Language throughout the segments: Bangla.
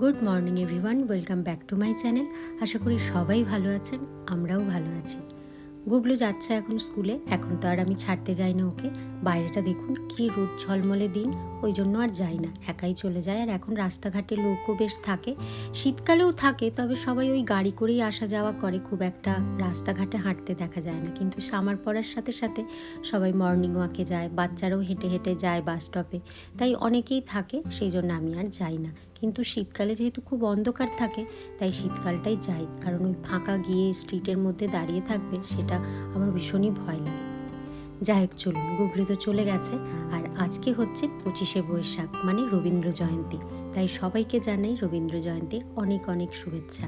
Good morning everyone welcome back to my channel আশা করি সবাই ভালো আছেন, আমরাও ভালো আছি। গুবলু যাচ্ছে এখন স্কুলে এখন তো আর আমি ছাড়তে যাই না ওকে। বাইরেটা দেখুন, কি রোদ ঝলমলে দিন। ওই জন্য আর যাই না। একাই চলে যায় আর এখন রাস্তাঘাটে লোকও বেশ থাকে। শীতকালেও থাকে, তবে সবাই ওই গাড়ি করেই আসা যাওয়া করে। খুব একটা রাস্তাঘাটে হাঁটতে দেখা যায় না। কিন্তু সামার পড়ার সাথে সাথে সবাই মর্নিং ওয়াকে যায়, বাচ্চারাও হেঁটে হেঁটে যায় বাস স্টপে তাই অনেকেই থাকে, সেই জন্য আমি আর যাই না। কিন্তু শীতকালে যেহেতু খুব অন্ধকার থাকে, তাই শীতকালটাই যাই। কারণ ওই ফাঁকা গিয়ে স্ট্রিটের মধ্যে দাঁড়িয়ে থাকবে, সেটা আমার ভীষণই ভয় লাগে। যাই হোক, চলুন, গুগলি তো চলে গেছে। আর আজকে হচ্ছে পঁচিশে বৈশাখ মানে রবীন্দ্র জয়ন্তী। তাই সবাইকে জানাই রবীন্দ্র জয়ন্তীর অনেক অনেক শুভেচ্ছা।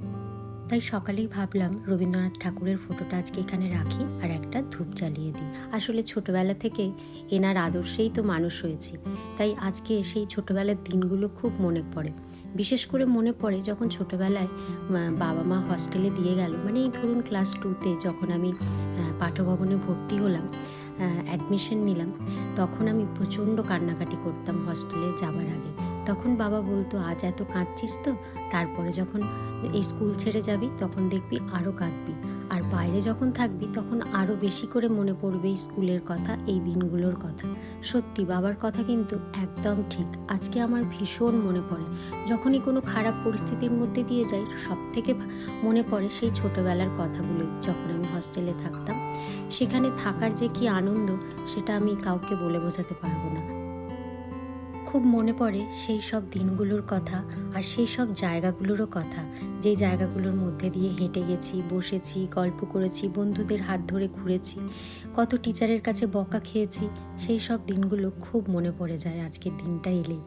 তাই সকালেই ভাবলাম রবীন্দ্রনাথ ঠাকুরের ফটোটা আজকে এখানে রাখি আর একটা ধূপ জ্বালিয়ে দিই। আসলে ছোটবেলা থেকে এনার আদর্শেই তো মানুষ হয়েছি। তাই আজকে সেই ছোটবেলার দিনগুলো খুব মনে পড়ে। বিশেষ করে মনে পড়ে যখন ছোটবেলায় বাবা মা হস্টেলে দিয়ে গেল। মানে এই ধরুন ক্লাস টুতে যখন আমি পাঠভবনে ভর্তি হলাম অ্যাডমিশন নিলাম। তখন আমি প্রচণ্ড কান্নাকাটি করতাম হস্টেলে যাবার আগে। তখন বাবা বলতো, আজ এত কাঁদছিস তো? তারপরে যখন এই স্কুল ছেড়ে যাবি, তখন দেখবি আরও কাঁদবি। আর বাইরে যখন থাকবি, তখন আরও বেশি করে মনে পড়বে স্কুলের কথা, এই দিনগুলোর কথা। সত্যি, বাবার কথা কিন্তু একদম ঠিক। আজকে আমার ভীষণ মনে পড়ে। যখনই কোনো খারাপ পরিস্থিতির মধ্যে দিয়ে যাই সব থেকে মনে পড়ে সেই ছোটোবেলার কথাগুলোই যখন আমি হস্টেলে থাকতাম সেখানে থাকার যে কি আনন্দ, সেটা আমি কাউকে বলে বোঝাতে পারব না। খুব মনে পড়ে সেই সব দিনগুলোর কথা আর সেই সব জায়গাগুলোরও কথা। যেই জায়গাগুলোর মধ্যে দিয়ে হেঁটে গেছি, বসেছি, গল্প করেছি, বন্ধুদের হাত ধরে ঘুরেছি, কত টিচারের কাছে বকা খেয়েছি, সেই সব দিনগুলো খুব মনে পড়ে যায় আজকের দিনটা এলেই।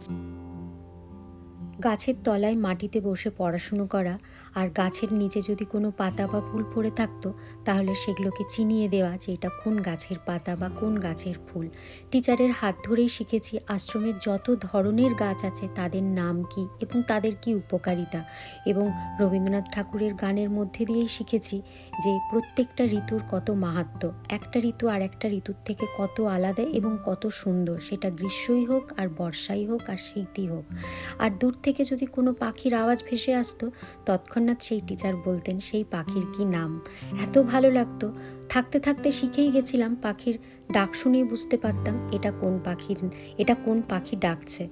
গাছের তলায় মাটিতে বসে পড়াশুনো করা আর গাছের নিচে যদি কোনো পাতা বা ফুল পড়ে থাকতো, তাহলে সেগুলোকে চিনিয়ে দেওয়া যে এটা কোন গাছের পাতা বা কোন গাছের ফুল। টিচারের হাত ধরেই শিখেছি আশ্রমের যত ধরনের গাছ আছে তাদের নাম কি এবং তাদের কি উপকারিতা এবং রবীন্দ্রনাথ ঠাকুরের গানের মধ্যে দিয়েই শিখেছি যে প্রত্যেকটা ঋতুর কত মাহাত্ম্য একটা ঋতু আর একটা ঋতুর থেকে কত আলাদা এবং কত সুন্দর, সেটা গ্রীষ্মই হোক আর বর্ষাই হোক আর শীতই হোক। আর দূর থেকে যদি কোনো পাখির আওয়াজ ভেসে আসতো তৎক্ষণাৎ সেই টিচার বলতেন সেই পাখির কি নাম? এত ভালো লাগতো। থাকতে থাকতে শিখেই গেছিলাম, পাখির ডাক শুনেই বুঝতে পারতাম এটা কোন পাখির, এটা কোন পাখি ডাকছে।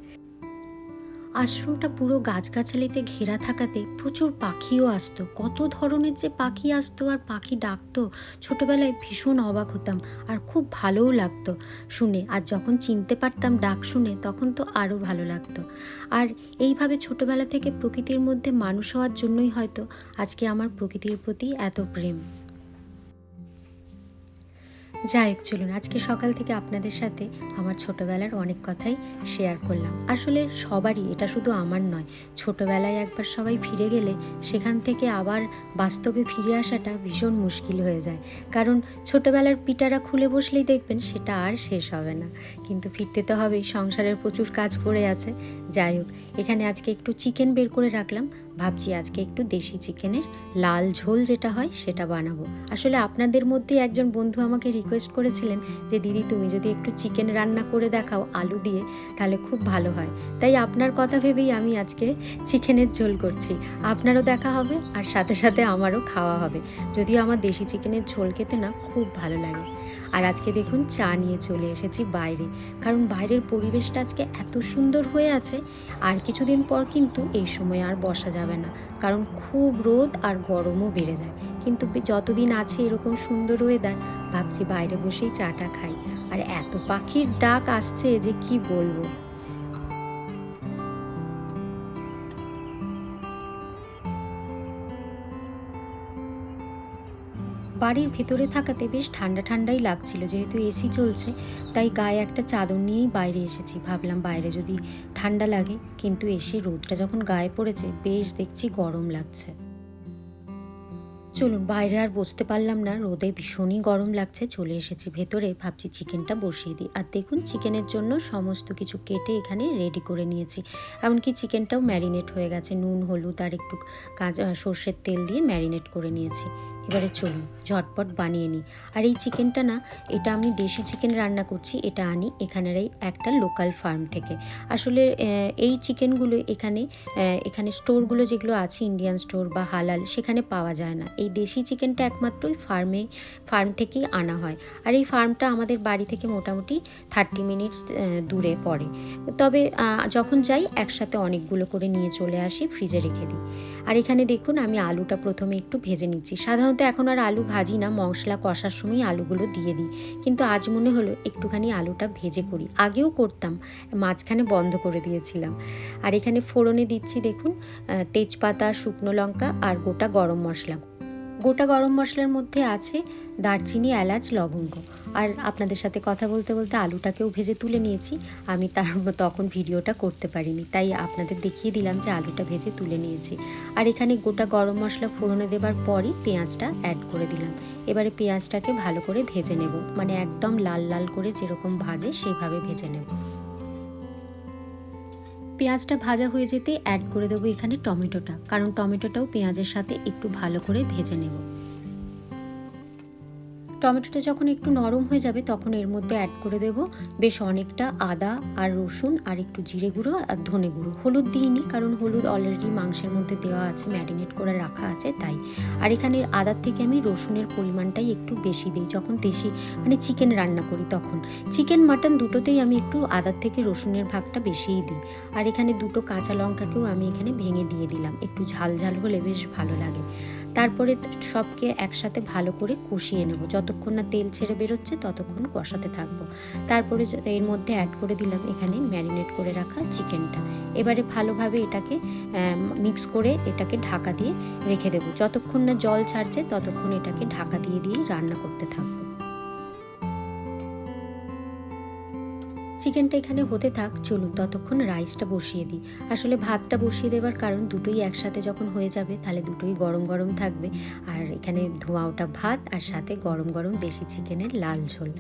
আশ্রমটা পুরো গাছগাছালিতে ঘেরা থাকাতে প্রচুর পাখিও আসতো। কত ধরনের যে পাখি আসতো আর পাখি ডাকতো, ছোটবেলায় ভীষণ অবাক হতাম আর খুব ভালোও লাগতো শুনে। আর যখন চিনতে পারতাম ডাক শুনে, তখন তো আরও ভালো লাগতো। আর এইভাবে ছোটবেলা থেকে প্রকৃতির মধ্যে মানুষ হওয়ার জন্যই হয়তো আজকে আমার প্রকৃতির প্রতি এত প্রেম। যাই হোক, চলুন, আজকে সকাল থেকে আপনাদের সাথে আমার ছোটবেলার অনেক কথাই শেয়ার করলাম। আসলে সবারই, এটা শুধু আমার নয়, ছোটবেলায় একবার সবাই ফিরে গেলে সেখান থেকে আবার বাস্তবে ফিরে আসাটা ভীষণ মুশকিল হয়ে যায়। কারণ ছোটবেলার পিটারা খুলে বসলেই দেখবেন সেটা আর শেষ হবে না। কিন্তু ফিরতে তো হবেই, সংসারের প্রচুর কাজ পড়ে আছে। যাই হোক, এখানে আজকে একটু চিকেন বের করে রাখলাম। ভাবছি আজকে একটু দেশি চিকেনের লাল ঝোল যেটা হয় সেটা বানাবো। আসলে আপনাদের মধ্যে একজন বন্ধু আমাকে রিকোয়েস্ট করেছিলেন যে, দিদি, তুমি যদি একটু চিকেন রান্না করে দেখাও আলু দিয়ে, তাহলে খুব ভালো হয়। তাই আপনার কথা ভেবেই আমি আজকে চিকেনের ঝোল করছি। আপনারও দেখা হবে আর সাথে সাথে আমারও খাওয়া হবে। যদিও আমার দেশি চিকেনের ঝোল খেতে না খুব ভালো লাগে। আর আজকে দেখুন চা নিয়ে চলে এসেছি বাইরে। কারণ বাইরের পরিবেশটা আজকে এত সুন্দর হয়ে আছে, আর কিছুদিন পর কিন্তু এই সময় আর বসা যাবে না। কারণ খুব রোদ আর গরমও বেড়ে যায়। কিন্তু যতদিন আছে এরকম সুন্দর ওয়েদার ভাবছি বাইরে বসেই চাটা খাই। আর এত পাখির ডাক আসছে যে কি বলব? বাড়ির ভেতরে থাকাতে বেশ ঠান্ডা ঠান্ডাই লাগছিল, যেহেতু এসি চলছে। তাই গায়ে একটা চাদর নিয়েই বাইরে এসেছি। ভাবলাম বাইরে যদি ঠান্ডা লাগে, কিন্তু এসে রোদটা যখন গায়ে পড়েছে, বেশ দেখছি গরম লাগছে। চলুন, বাইরে আর বসতে পারলাম না। রোদে ভীষণই গরম লাগছে। চলে এসেছি ভেতরে। ভাবছি চিকেনটা বসিয়ে দিই। আর দেখুন, চিকেনের জন্য সমস্ত কিছু কেটে এখানে রেডি করে নিয়েছি। এমনকি চিকেনটাও ম্যারিনেট হয়ে গেছে। নুন, হলুদ আর একটু কাঁচা সর্ষের তেল দিয়ে ম্যারিনেট করে নিয়েছি। এবারে চলুন, ঝটপট বানিয়ে নিই। আর এই চিকেনটা না, এটা আমি দেশি চিকেন রান্না করছি, এটা আনি এখানের এই একটা লোকাল ফার্ম থেকে। আসলে এই চিকেনগুলো এখানে এখানে স্টোরগুলো যেগুলো আছে, ইন্ডিয়ান স্টোর বা হালাল, সেখানে পাওয়া যায় না। এই দেশি চিকেনটা একমাত্রই ফার্মে, ফার্ম থেকেই আনা হয়। আর এই ফার্মটা আমাদের বাড়ি থেকে মোটামুটি থার্টি মিনিটস দূরে পড়ে। তবে যখন যাই, একসাথে অনেকগুলো করে নিয়ে চলে আসি, ফ্রিজে রেখে দিই। আর এখানে দেখুন, আমি আলুটা প্রথমে একটু ভেজে নিচ্ছি। সাধারণত এখন আর আলু ভাজি না, মশলা কষার সময় আলুগুলো দিয়ে দিই। কিন্তু আজ মনে হলো একটুখানি আলুটা ভেজে করি। আগেও করতাম, মাঝখানে বন্ধ করে দিয়েছিলাম। আর এখানে ফোড়নে দিচ্ছি দেখুন তেজপাতা, শুকনো লঙ্কা আর গোটা গরম মশলা। গোটা গরম মশলার মধ্যে আছে দারচিনি, এলাচ, লবঙ্গ। আর আপনাদের সাথে কথা বলতে বলতে আলুটাকেও ভেজে তুলে নিয়েছি। আমি তার তখন ভিডিওটা করতে পারিনি, তাই আপনাদের দেখিয়ে দিলাম যে আলুটা ভেজে তুলে নিয়েছি। আর এখানে গোটা গরম মশলা ফোড়নে দেবার পরই পেঁয়াজটা অ্যাড করে দিলাম। এবারে পেঁয়াজটাকে ভালো করে ভেজে নেব মানে একদম লাল লাল করে যেরকম ভাজে সেভাবে ভেজে নেব। পেঁয়াজটা ভাজা হয়ে যেতে অ্যাড করে দেবো এখানে টমেটোটা। কারণ টমেটোটাও পেঁয়াজের সাথে একটু ভালো করে ভেজে নেব। টমেটোটা যখন একটু নরম হয়ে যাবে, তখন এর মধ্যে অ্যাড করে দেব বেশ অনেকটা আদা আর রসুন আর একটু জিরে গুঁড়ো আর ধনে গুঁড়ো। হলুদ দিইনি, কারণ হলুদ অলরেডি মাংসের মধ্যে দেওয়া আছে ম্যারিনেট করে রাখা আছে, তাই। আর এখানে আদার থেকে আমি রসুনের পরিমাণটাই একটু বেশি দিই, যখন দেশি মানে চিকেন রান্না করি তখন। চিকেন মাটন দুটোতেই আমি একটু আদার থেকে রসুনের ভাগটা বেশিই দিই। আর এখানে দুটো কাঁচা লঙ্কাকেও আমি এখানে ভেঙে দিয়ে দিলাম, একটু ঝাল ঝাল হলে বেশ ভালো লাগে। তারপরে সবকে একসাথে ভালো করে কষিয়ে নেব। যতক্ষণ না তেল ছেড়ে বেরোচ্ছে, ততক্ষণ কষাতে থাকব। তারপরে এর মধ্যে অ্যাড করে দিলাম এখানে ম্যারিনেট করে রাখা চিকেনটা এবারে ভালোভাবে এটাকে মিক্স করে এটাকে ঢাকা দিয়ে রেখে দেবো। যতক্ষণ না জল ছাড়ছে, ততক্ষণ এটাকে ঢাকা দিয়ে দিয়ে রান্না করতে থাকব। চিকেনটা এখানে হতে থাক, চলুন ততক্ষণ রাইসটা বসিয়ে দিই। আসলে ভাতটা বসিয়ে দেওয়ার কারণ দুটোই একসাথে যখন হয়ে যাবে, তাহলে দুটোই গরম গরম থাকবে। আর এখানে ধোঁয়া ওটা ভাত আর সাথে গরম গরম দেশি চিকেনের লাল ঝোল।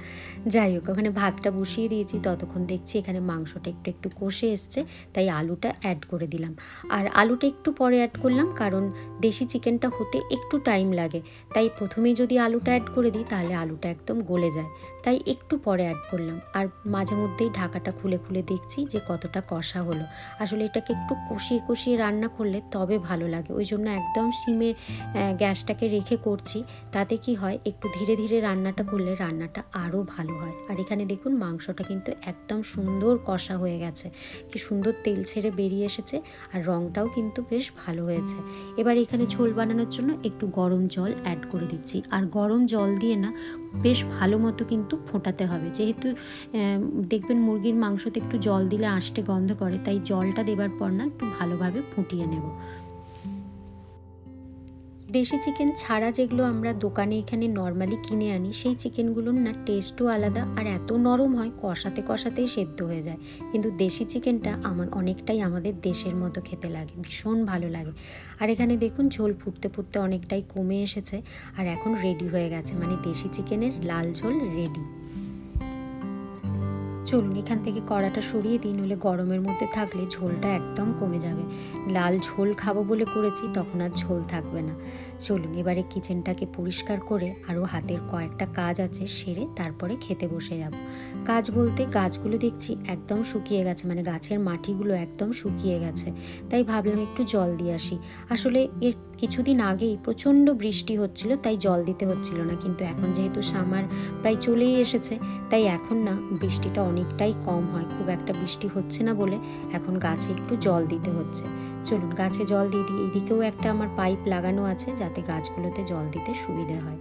যাই হোক, ওখানে ভাতটা বসিয়ে দিয়েছি, ততক্ষণ দেখছি এখানে মাংসটা একটু একটু কষে এসছে, তাই আলুটা অ্যাড করে দিলাম। আর আলুটা একটু পরে অ্যাড করলাম, কারণ দেশি চিকেনটা হতে একটু টাইম লাগে। তাই প্রথমেই যদি আলুটা অ্যাড করে দিই, তাহলে আলুটা একদম গলে যায়। তাই একটু পরে অ্যাড করলাম। আর মাঝে মধ্যেই ঢাকাটা খুলে খুলে দেখছি যে কতটা কষা হলো। আসলে এটাকে একটু কষিয়ে কষিয়ে রান্না করলে তবে ভালো লাগে। ওই জন্য একদম সিমে গ্যাসটাকে রেখে করছি। তাতে কি হয়, একটু ধীরে ধীরে রান্নাটা করলে রান্নাটা আরও ভালো হয়। আর এখানে দেখুন, মাংসটা কিন্তু একদম সুন্দর কষা হয়ে গেছে। কি সুন্দর তেল ছেড়ে বেরিয়ে এসেছে আর রঙটাও কিন্তু বেশ ভালো হয়েছে। এবার এখানে ঝোল বানানোর জন্য একটু গরম জল অ্যাড করে দিচ্ছি। আর গরম জল দিয়ে না, বেশ ভালো মতো কিন্তু ফোটাতে হবে। যেহেতু দেখবেন মুরগির মাংসতে একটু জল দিলে আঁশটে গন্ধ করে, তাই জলটা দেবার পর না একটু ভালোভাবে ফুটিয়ে নেব। দেশি চিকেন ছাড়া যেগুলো আমরা দোকানে এখানে নর্মালি কিনে আনি, সেই চিকেনগুলোর না টেস্টও আলাদা আর এত নরম হয়, কষাতে কষাতেই সেদ্ধ হয়ে যায়। কিন্তু দেশি চিকেনটা আমার অনেকটাই আমাদের দেশের মতো খেতে লাগে, ভীষণ ভালো লাগে। আর এখানে দেখুন ঝোল ফুটতে ফুটতে অনেকটাই কমে এসেছে, আর এখন রেডি হয়ে গেছে মানে দেশি চিকেনের লাল ঝোল রেডি চলুন, এখান থেকে কড়াটা সরিয়ে দিই, নইলে গরমের মধ্যে থাকলে ঝোলটা একদম কমে যাবে। লাল ঝোল খাব বলে করেছি, তখন আর ঝোল থাকবে না। চলুন, এবারে কিচেনটাকে পরিষ্কার করে আরও হাতের কয়েকটা কাজ আছে, সেরে তারপরে খেতে বসে যাব। কাজ বলতে গাছগুলো দেখছি একদম শুকিয়ে গেছে মানে গাছের মাটিগুলো একদম শুকিয়ে গেছে। তাই ভাবলাম একটু জল দিয়ে আসি। আসলে এর কিছুদিন আগেই প্রচণ্ড বৃষ্টি হচ্ছিল, তাই জল দিতে হচ্ছিল না, কিন্তু এখন যেহেতু সামার প্রায় চলেই এসেছে, তাই এখন না বৃষ্টিটা অনেকটাই কম হয়, খুব একটা বৃষ্টি হচ্ছে না বলে এখন গাছে একটু জল দিতে হচ্ছে। চলুন, গাছে জল দিয়ে দিই। এদিকেও একটা আমার পাইপ লাগানো আছে যাতে গাছগুলোতে জল দিতে সুবিধে হয়।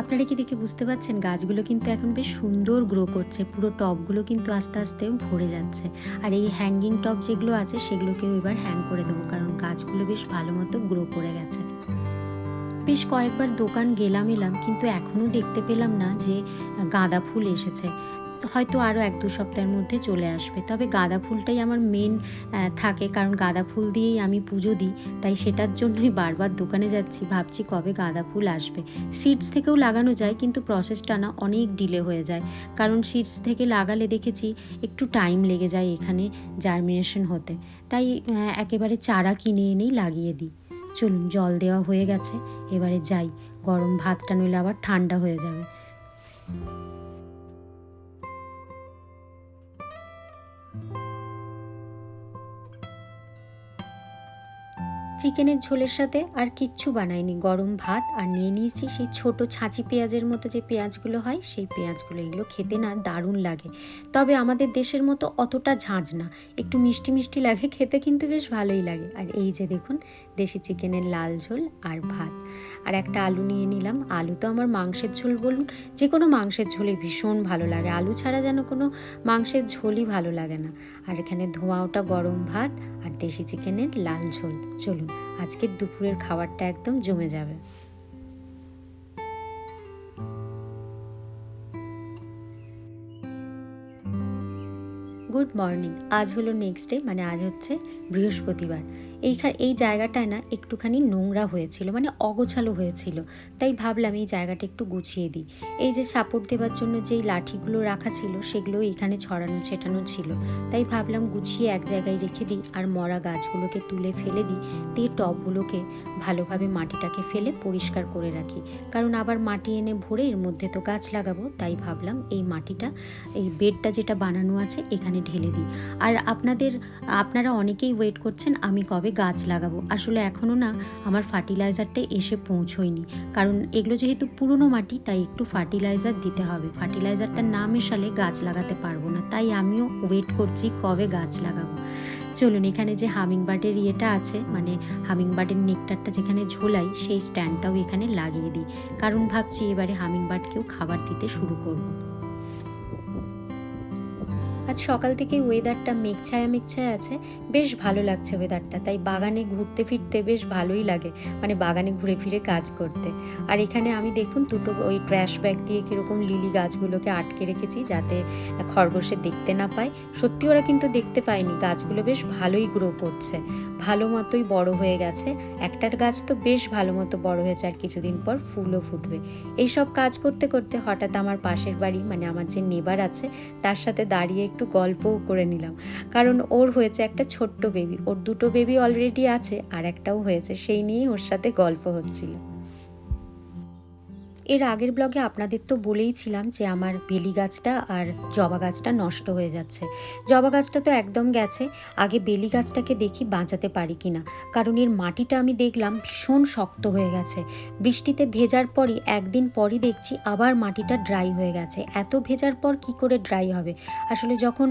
আপনারা কি দেখে বুঝতে পারছেন? গাছগুলো কিন্তু এখন বেশ সুন্দর গ্রো করছে। পুরো টবগুলো কিন্তু আস্তে আস্তে ভরে যাচ্ছে। আর এই হ্যাঙ্গিং টব যেগুলো আছে সেগুলোকেও এবার হ্যাং করে দেবো, কারণ গাছগুলো বেশ ভালো মতো গ্রো করে গেছে। বেশ কয়েকবার দোকান গেলাম এলাম, কিন্তু এখনও দেখতে পেলাম না যে, গাঁদা ফুল এসেছে। হয়তো আরও এক দু সপ্তাহের মধ্যে চলে আসবে। তবে গাঁদা ফুলটাই আমার মেন থাকে। কারণ গাঁদা ফুল দিয়েই আমি পুজো দিই, তাই সেটার জন্যই বারবার দোকানে যাচ্ছি। ভাবছি কবে গাঁদা ফুল আসবে। সিডস থেকেও লাগানো যায়, কিন্তু প্রসেসটা না অনেক ডিলে হয়ে যায়। কারণ সিডস থেকে লাগালে দেখেছি একটু টাইম লেগে যায় এখানে জার্মিনেশন হতে। তাই একেবারে চারা কিনে এনেই লাগিয়ে দিই। চলুন জল দেওয়া হয়ে গেছে। এবারে যাই। গরম ভাতটা নইলে আবার ঠান্ডা হয়ে যাবে। চিকেনের ঝোলের সাথে আর কিচ্ছু বানাইনি। গরম ভাত আর নিয়ে নিয়েছি সেই ছোট ছাঁচি পেঁয়াজের মতো যে পেঁয়াজগুলো হয়, সেই পেঁয়াজগুলো, এগুলো খেতে না দারুণ লাগে। তবে আমাদের দেশের মতো অতটা ঝাঁঝ না। একটু মিষ্টি মিষ্টি লাগে, খেতে কিন্তু বেশ ভালোই লাগে। আর এই যে দেখুন, দেশি চিকেনের লাল ঝোল আর ভাত। আর একটা আলু নিয়ে নিলাম। আলু তো আমার মাংসের ঝোল বলুন যে কোনো মাংসের ঝোলে ভীষণ ভালো লাগে। আলু ছাড়া যেন কোনো মাংসের ঝোলই ভালো লাগে না। আর এখানে ধোঁয়া ওটা গরম ভাত আর দেশি চিকেনের লাল ঝোল। চলুন, আজকের দুপুরের খাবারটা একদম জমে যাবে। গুড মর্নিং, আজ হলো নেক্সট ডে মানে আজ হচ্ছে বৃহস্পতিবার। এইখানে এই জায়গাটায় না একটুখানি নোংরা হয়েছিল মানে অগোছালো হয়েছিল। তাই ভাবলাম এই জায়গাটা একটু গুছিয়ে দিই। এই যে সাপোর্ট দেওয়ার জন্য যেই লাঠিগুলো রাখা ছিল, সেগুলো এখানে ছড়ানো ছেটানো ছিল। তাই ভাবলাম গুছিয়ে এক জায়গায় রেখে দিই আর মরা গাছগুলোকে তুলে ফেলে দিই। দিয়ে টবগুলোকে ভালোভাবে মাটিটাকে ফেলে পরিষ্কার করে রাখি। কারণ আবার মাটি এনে ভরে এর মধ্যে তো গাছ লাগাবো, তাই ভাবলাম এই মাটিটা, এই বেডটা যেটা বানানো আছে এখানে ঢেলে দিই। আর আপনাদের, আপনারা অনেকেই ওয়েট করছেন আমি কবে গাছ লাগাবো। আসলে এখনও না আমার ফার্টিলাইজারটা এসে পৌঁছয়নি। কারণ এগুলো যেহেতু পুরনো মাটি, তাই একটু ফার্টিলাইজার দিতে হবে। ফার্টিলাইজারটা না মেশালে গাছ লাগাতে পারব না। তাই আমিও ওয়েট করছি কবে গাছ লাগাবো। চলুন, এখানে যে হামিং বার্ডের ইয়েটা আছে মানে হামিং বার্ডের নেকটারটা যেখানে ঝোলাই, সেই স্ট্যান্ডটাও এখানে লাগিয়ে দিই। কারণ ভাবছি এবারে হামিং বার্ডকেও খাবার দিতে শুরু করব। আজ সকাল থেকে ওয়েদারটা মেঘছায়া মেঘছায়া আছে। বেশ ভালো লাগছে ওয়েদারটা তাই বাগানে ঘুরতে ফিরতে বেশ ভালোই লাগে মানে বাগানে ঘুরে ফিরে কাজ করতে। আর এখানে আমি দেখুন দুটো ওই ট্র্যাশ ব্যাগ দিয়ে কীরকম লিলি গাছগুলোকে আটকে রেখেছি যাতে খরগোশে দেখতে না পায়। সত্যি ওরা কিন্তু দেখতে পায়নি, গাছগুলো বেশ ভালোই গ্রো করছে। ভালো মতোই বড় হয়ে গেছে। একটার গাছ তো বেশ ভালো মতো বড় হয়েছে আর কিছুদিন পর ফুলও ফুটবে। এইসব কাজ করতে করতে হঠাৎ আমার পাশের বাড়ি মানে আমার যে নেবার আছে, তার সাথে দাঁড়িয়ে গল্পও করে নিলাম। কারণ ওর হয়েছে একটা ছোট্ট বেবি ওর দুটো বেবি অলরেডি আছে আর একটাও হয়েছে, সেই নিয়েই ওর সাথে গল্প হচ্ছিল। এর আগের ব্লগে আপনাদের তো বলেইছিলাম যে আমার বেলি গাছটা আর জবা গাছটা নষ্ট হয়ে যাচ্ছে। জবা গাছটা তো একদম গেছে, আগে বেলি গাছটাকে দেখি বাঁচাতে পারি কি না কারণ এর মাটিটা আমি দেখলাম ভীষণ শক্ত হয়ে গেছে। বৃষ্টিতে ভেজার পরই, একদিন পরই দেখছি আবার মাটিটা ড্রাই হয়ে গেছে। এত ভেজার পর কি করে ড্রাই হবে? আসলে যখন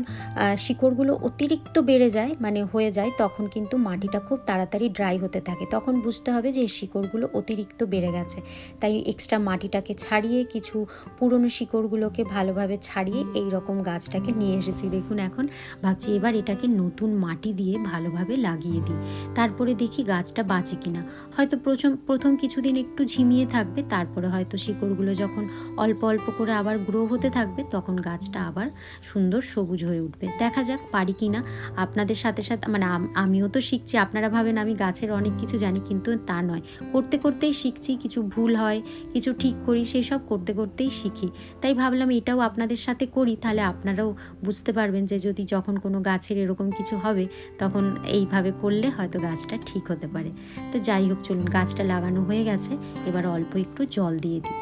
শিকড়গুলো অতিরিক্ত বেড়ে যায় মানে হয়ে যায়, তখন কিন্তু মাটিটা খুব তাড়াতাড়ি ড্রাই হতে থাকে। তখন বুঝতে হবে যে শিকড়গুলো অতিরিক্ত বেড়ে গেছে। তাই এক্সট্রা মাটিটাকে ছাড়িয়ে কিছু পুরনো শিকড়গুলোকে ভালোভাবে ছাড়িয়ে এই রকম গাছটাকে নিয়ে এসেছি। দেখুন এখন ভাবছি এবার এটাকে নতুন মাটি দিয়ে ভালোভাবে লাগিয়ে দিই। তারপরে দেখি গাছটা বাঁচে কিনা। হয়তো প্রথম প্রথম কিছুদিন একটু ঝিমিয়ে থাকবে তারপরে হয়তো শিকড়গুলো যখন অল্প অল্প করে আবার গ্রো হতে থাকবে তখন গাছটা আবার সুন্দর সবুজ হয়ে উঠবে। দেখা যাক পারি কি না আপনাদের সাথে সাথে মানে আমিও তো শিখছি আপনারা ভাবেন আমি গাছের অনেক কিছু জানি কিন্তু তা নয়। করতে করতেই শিখছি কিছু ভুল হয় কিছু ঠিক করি, সেই সব করতে করতেই শিখি। তাই ভাবলাম এটাও আপনাদের সাথে করি, তাহলে আপনারাও বুঝতে পারবেন যে যদি যখন কোনো গাছের এরকম কিছু হবে, তখন এইভাবে করলে হয়তো গাছটা ঠিক হতে পারে। তো যাই হোক, চলুন গাছটা লাগানো হয়ে গেছে, এবার অল্প একটু জল দিয়ে দিই।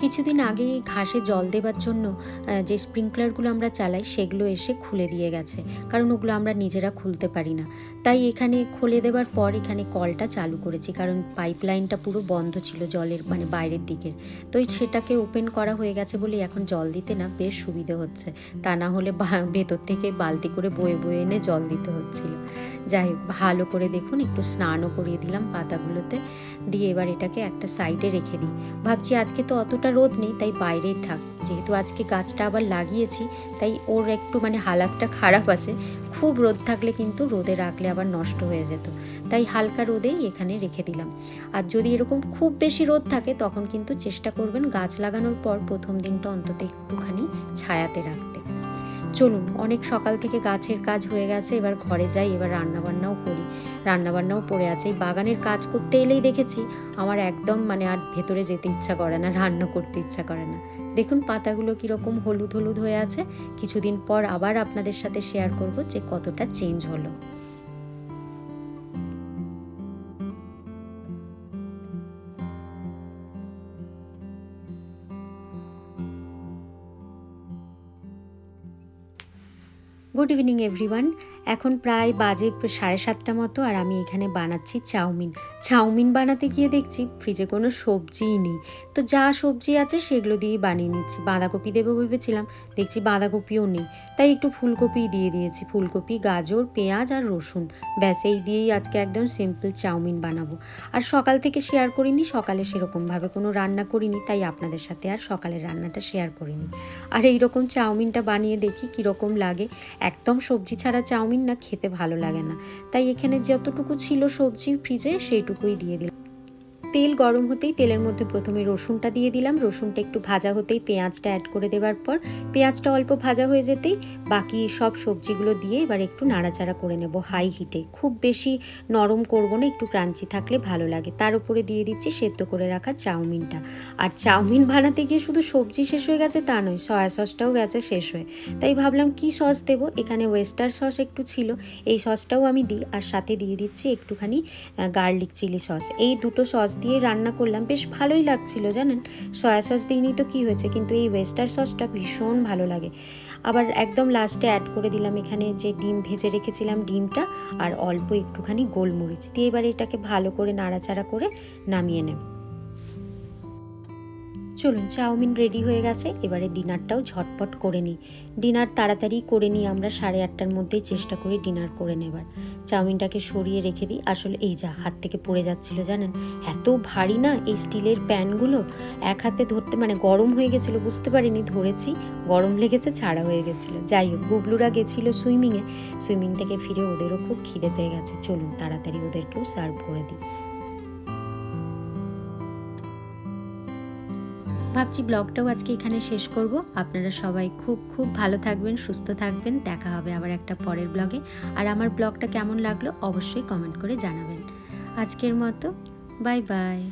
কিছুদিন আগে ঘাসে জল দেবার জন্য যে স্প্রিংকলারগুলো আমরা চালাই, সেগুলো এসে খুলে দিয়ে গেছে। কারণ ওগুলো আমরা নিজেরা খুলতে পারি না। তাই এখানে খুলে দেবার পর এখানে কলটা চালু করেছি, কারণ পাইপ লাইনটা পুরো বন্ধ ছিল জলের মানে বাইরের দিকের। তো সেটাকে ওপেন করা হয়ে গেছে বলে এখন জল দিতে না বেশ সুবিধে হচ্ছে। তা না হলে ভেতর থেকে বালতি করে বয়ে বয়ে এনে জল দিতে হচ্ছিল। যাই হোক, ভালো করে দেখুন, একটু স্নানও করিয়ে দিলাম পাতাগুলোতে। দিয়ে এবার এটাকে একটা সাইডে রেখে দিই। ভাবছি আজকে তো অতটা রোদ নেই, তাই বাইরেই থাক। যেহেতু আজকে গাছটা আবার লাগিয়েছি, তাই ওর একটু মানে হালাতটা খারাপ আছে। খুব রোদ থাকলে কিন্তু রোদে রাখলে আবার নষ্ট হয়ে যেত। তাই হালকা রোদেই এখানে রেখে দিলাম। আর যদি এরকম খুব বেশি রোদ থাকে, তখন কিন্তু চেষ্টা করবেন গাছ লাগানোর পর প্রথম দিনটা অন্তত একটুখানি ছায়াতে রাখতে। চলুন, অনেক সকাল থেকে গাছের কাজ হয়ে গেছে, এবার ঘরে যাই, এবার রান্নাবান্নাও করি। রান্নাবান্নাও পড়ে আছে। এই বাগানের কাজ করতে এলেই দেখেছি, আমার একদম মানে আর ভেতরে যেতে ইচ্ছা করে না, রান্না করতে ইচ্ছা করে না। দেখুন পাতাগুলো কীরকম হলুদ হলুদ হয়ে আছে। কিছুদিন পর আবার আপনাদের সাথে শেয়ার করব যে কতটা চেঞ্জ হলো। গুড ইভিনিং এভরিওয়ান এখন প্রায় বাজে সাড়ে সাতটা মতো আর আমি এখানে বানাচ্ছি চাউমিন। চাউমিন বানাতে গিয়ে দেখছি ফ্রিজে কোনো সবজিই নেই। তো যা সবজি আছে সেগুলো দিয়েই বানিয়ে নিচ্ছি। বাঁধাকপি দেবো ভেবেছিলাম, দেখছি বাঁধাকপিও নেই। তাই একটু ফুলকপি দিয়ে দিয়েছি। ফুলকপি, গাজর, পেঁয়াজ আর রসুন। ব্যাস, এই দিয়েই আজকে একদম সিম্পল চাউমিন বানাবো। আর সকাল থেকে শেয়ার করিনি, সকালে সেরকমভাবে কোনো রান্না করিনি, তাই আপনাদের সাথে আর সকালের রান্নাটা শেয়ার করিনি। আর এইরকম চাউমিনটা বানিয়ে দেখি কীরকম লাগে। একদম সবজি ছাড়া চাউমিন না খেতে ভালো লাগে না। তাই এখানে যতটুকু ছিল সবজি ফ্রিজে সেইটুকুই দিয়ে দিলাম। তেল গরম হতেই তেলের মধ্যে প্রথমে রসুনটা দিয়ে দিলাম। রসুনটা একটু ভাজা হতেই পেঁয়াজটা অ্যাড করে দেওয়ার পর পেঁয়াজটা অল্প ভাজা হয়ে যেতেই বাকি সব সবজিগুলো দিয়ে এবার একটু নাড়াচাড়া করে নেব হাই হিটে খুব বেশি নরম করব না, একটু ক্রাঞ্চি থাকলে ভালো লাগে। তার উপরে দিয়ে দিচ্ছি সেদ্ধ করে রাখা চাউমিনটা। আর চাউমিন বানাতে গিয়ে শুধু সবজি শেষ হয়ে গেছে তা নয় সয়া সসটাও গেছে শেষ হয়ে। তাই ভাবলাম কি সস দেব? এখানে ওয়েস্টার সস একটু ছিল। এই সসটাও আমি দিই, আর সাথে দিয়ে দিচ্ছি একটুখানি গার্লিক চিলি সস এই দুটো সস দিয়ে রান্না করলাম, বেশ ভালোই লাগছিল জানেন? সয়া সস দিইনি তো কী হয়েছে? কিন্তু এই ওয়েস্টার সসটা ভীষণ ভালো লাগে। আবার একদম লাস্টে অ্যাড করে দিলাম এখানে যে ডিম ভেজে রেখেছিলাম ডিমটা, আর অল্প একটুখানি গোলমরিচ দিয়ে এবার এটাকে ভালো করে নাড়াচাড়া করে নামিয়ে নেব। চলুন, চাউমিন রেডি হয়ে গেছে। এবারে ডিনারটাও ঝটপট করে নিই। ডিনার তাড়াতাড়ি করে নিই আমরা, সাড়ে আটটার মধ্যেই চেষ্টা করি ডিনার করে নেবার। চাউমিনটাকে সরিয়ে রেখে দিই। আসলে এই যা, হাত থেকে পড়ে যাচ্ছিল জানেন? এত ভারী না এই স্টিলের প্যানগুলো? এক হাতে ধরতে মানে গরম হয়ে গেছিল, বুঝতে পারিনি, ধরেছি। গরম লেগেছে, ছাড়া হয়ে গেছিল। যাই হোক গুবলুরা গেছিল সুইমিংয়ে সুইমিং থেকে ফিরে ওদেরও খুব খিদে পেয়ে গেছে। চলুন, তাড়াতাড়ি ওদেরকেও সার্ভ করে দিই। ভাবছি ব্লগটাও আজকে এখানে শেষ করব। আপনারা সবাই খুব খুব ভালো থাকবেন, সুস্থ থাকবেন। দেখা হবে আবার একটা পরের ব্লগে। আর আমার ব্লগটা কেমন লাগল অবশ্যই কমেন্ট করে জানাবেন। আজকের মতো, বাই বাই।